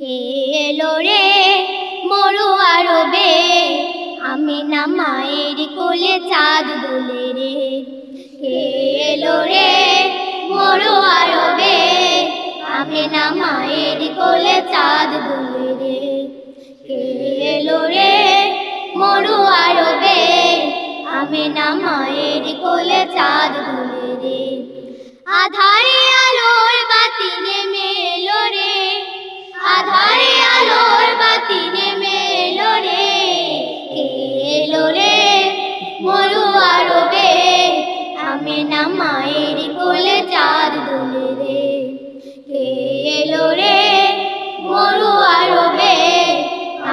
এলো রে মরু আরবে, আমি না মায়ের কোলে চাঁদ দোলে রে। এলো রে মরু আরবে, আমি না মায়ের কোলে চাঁদ দোলে রে। এলো রে মরু আরবে, আমি না মায়ের কোলে চাঁদ দোলে রে। আধারে আমি না মায়ের কোলে চার দোলে রে। কে এলো রে মরু আরবে?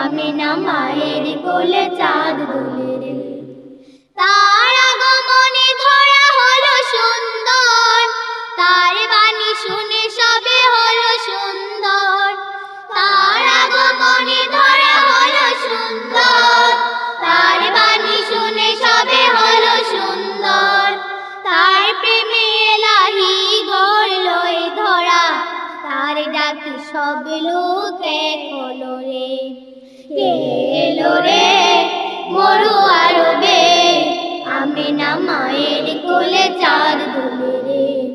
আমি না মায়ের কোলে চাঁদ দোলে রে। তার আগমনে সব লোক এক রে। এলো রে? মরু আরবে। আমি না মায়ের কোলে চার দোলে রে।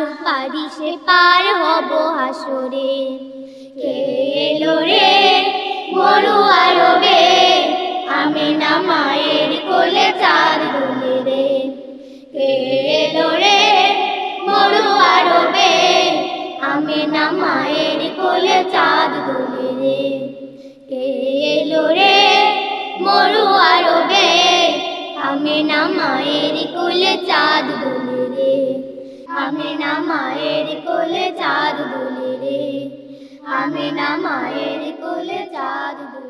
সুপারিশে পার হব হাসরে। কে এলো রে মরু আরবে? আমি না মায়ের কোলে চাঁদ দোলে রে। কে এলো রে মরু আরবে? আমি না মায়ের কোলে চাঁদ দোলে রে। কে এলো রে মরু আরবে? আমি না মায়ের কোলে চাঁদ দোলে মায়ের কোলে চাঁদ দুলি রে। আমি না মায়ের কোলে চাঁদ দোলে